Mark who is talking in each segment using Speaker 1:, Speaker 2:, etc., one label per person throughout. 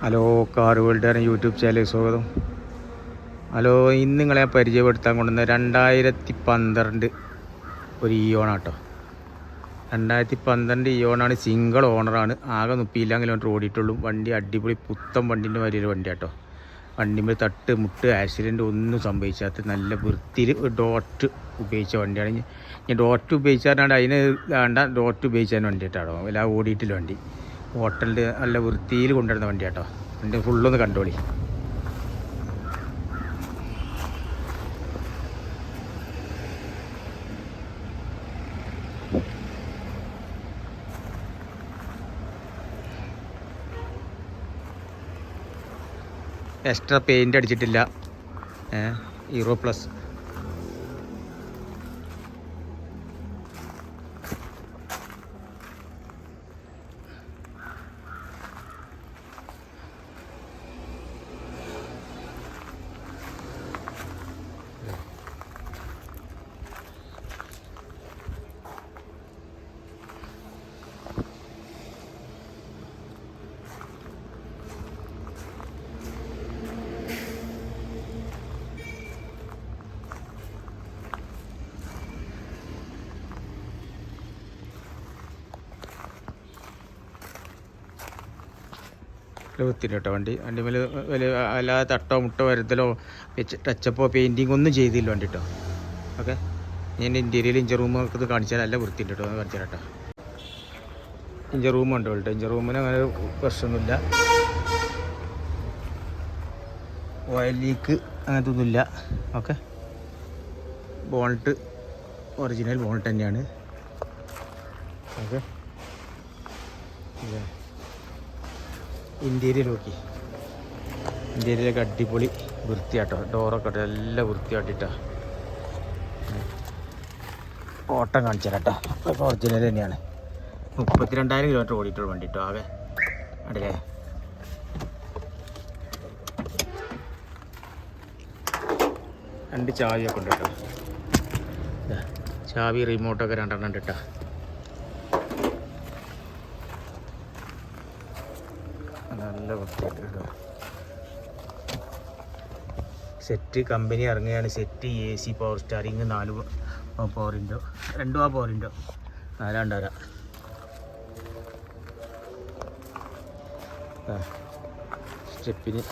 Speaker 1: Hello car world YouTube ചാനലിൽ സ്വാഗതം. Hello ഇന്ന് നിങ്ങളെ പരിചയപ്പെടുത്താൻ കൊണ്ടുവന്ന രണ്ടായിരത്തി പന്ത്രണ്ട് ഒരു ഇയോൺ കേട്ടോ രണ്ടായിരത്തി പന്ത്രണ്ട് ഇയോണാണ് സിംഗിൾ ഓണറാണ് ആകെ മുപ്പിയില്ല കിലോമീറ്റർ ഓടിയിട്ടുള്ളൂ. വണ്ടി അടിപൊളി പുത്തൻ വണ്ടിന്റെ വലിയൊരു വണ്ടി കേട്ടോ വണ്ടിമേൽ തട്ട് മുട്ട് ആക്സിഡന്റ് ഒന്നും സംഭവിച്ചാത്ത നല്ല വൃത്തിയിൽ ഡോട്ട് ഉപയോഗിച്ച വണ്ടിയാണ്. ഇനി ഡോട്ട് ഉപയോഗിച്ചാൽ അതിന് വേണ്ട ഡോട്ട് ഉപയോഗിച്ചാൽ വണ്ടി കേട്ടോ. ഓടിയിട്ടില്ല വണ്ടി. ഹോട്ടലിൽ നല്ല വൃത്തിയിൽ കൊണ്ടുവരുന്ന വണ്ടി കേട്ടോ വണ്ടി ഫുള്ളൊന്ന് കണ്ടോളി. എക്സ്ട്രാ പെയിന്റ് അടിച്ചിട്ടില്ല. ഹീറോ പ്ലസ് വൃത്തിയില്ല കേട്ടോ വണ്ടി. വണ്ടി മേലെ വലിയ അല്ലാതെ തട്ടോ മുട്ടോ വരുത്തലോ ടച്ചപ്പോ പെയിന്റിങ് ഒന്നും ചെയ്തില്ല വണ്ടി കേട്ടോ ഓക്കെ ഞാൻ ഇന്റീരിയൽ ഇഞ്ചർ റൂമൊക്കെ കാണിച്ചാൽ നല്ല വൃത്തിയുണ്ട് കേട്ടോ ഒന്ന് കാണിച്ചാൽ കേട്ടോ. ഇഞ്ചർ ഇഞ്ചർ റൂമിന് അങ്ങനെ പ്രശ്നമൊന്നുമില്ല. ഓയിൽ ലീക്ക് അങ്ങനത്തെ ഒന്നുമില്ല. ഓക്കെ? ബോൾട്ട് ഒറിജിനൽ ബോൾട്ട് തന്നെയാണ്. ഓക്കെ? ഇന്റീരിയർ നോക്കി ഇന്റീരിയലൊക്കെ അടിപൊളി വൃത്തിയാട്ടോ. ഡോറൊക്കെ എല്ലാം വൃത്തിയാട്ടിട്ടാ. ഓട്ടം കാണിച്ചു തരാം ഒറിജിനൽ തന്നെയാണ്. മുപ്പത്തിരണ്ടായിരം കിലോമീറ്റർ ഓടിയിട്ടുള്ള വണ്ടി കേട്ടോ ആകെ. അടല്ലേ രണ്ട് ചാവിയൊക്കെ ഉണ്ട് കേട്ടോ ചാവി റിമോട്ടൊക്കെ രണ്ടെണ്ണം ഉണ്ട് കേട്ടോ നല്ല വൃത്തിയായിട്ട് സെറ്റ് കമ്പനി ഇറങ്ങുകയാണ്. Set A C power steering നാല് പവർ രണ്ടും ആ പവർ വിൻഡോ നാലാണ്ടര സ്റ്റെപ്പിന്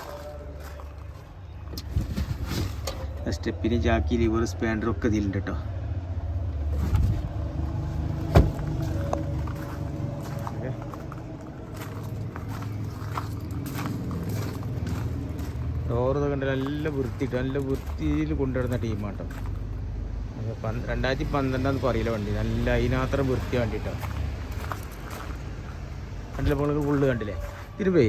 Speaker 1: സ്റ്റെപ്പിന് ജാക്കി ലിവർ സ്പാൻഡർ ഒക്കെ ഇതിലുണ്ട് കേട്ടോ ഡോറ് കണ്ട നല്ല വൃത്തിയിട്ട് നല്ല വൃത്തിയിൽ കൊണ്ടുവരുന്ന ടീമാട്ടോ. രണ്ടായിരത്തി പന്ത്രണ്ടാന്ന് പറയില്ല വണ്ടി. നല്ല അതിനാത്രം വൃത്തി വേണ്ടിട്ടോ കണ്ടില്ല ഇപ്പോൾ ഫുള്ള് കണ്ടില്ലേ? തിരുവേ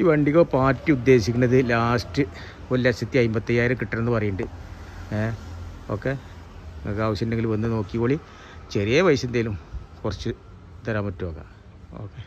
Speaker 1: ഈ വണ്ടിക്ക് പാറ്റി ഉദ്ദേശിക്കുന്നത് ലാസ്റ്റ് ഒരു ലക്ഷത്തി അമ്പത്തയ്യായിരം കിട്ടണമെന്ന് പറയുന്നുണ്ട് ഏ ഓക്കെ. നിങ്ങൾക്ക് ആവശ്യമുണ്ടെങ്കിൽ വന്ന് നോക്കിക്കോളി. ചെറിയ പൈസ എന്തെങ്കിലും കുറച്ച് തരാൻ പറ്റുമോ? ഓക്കെ.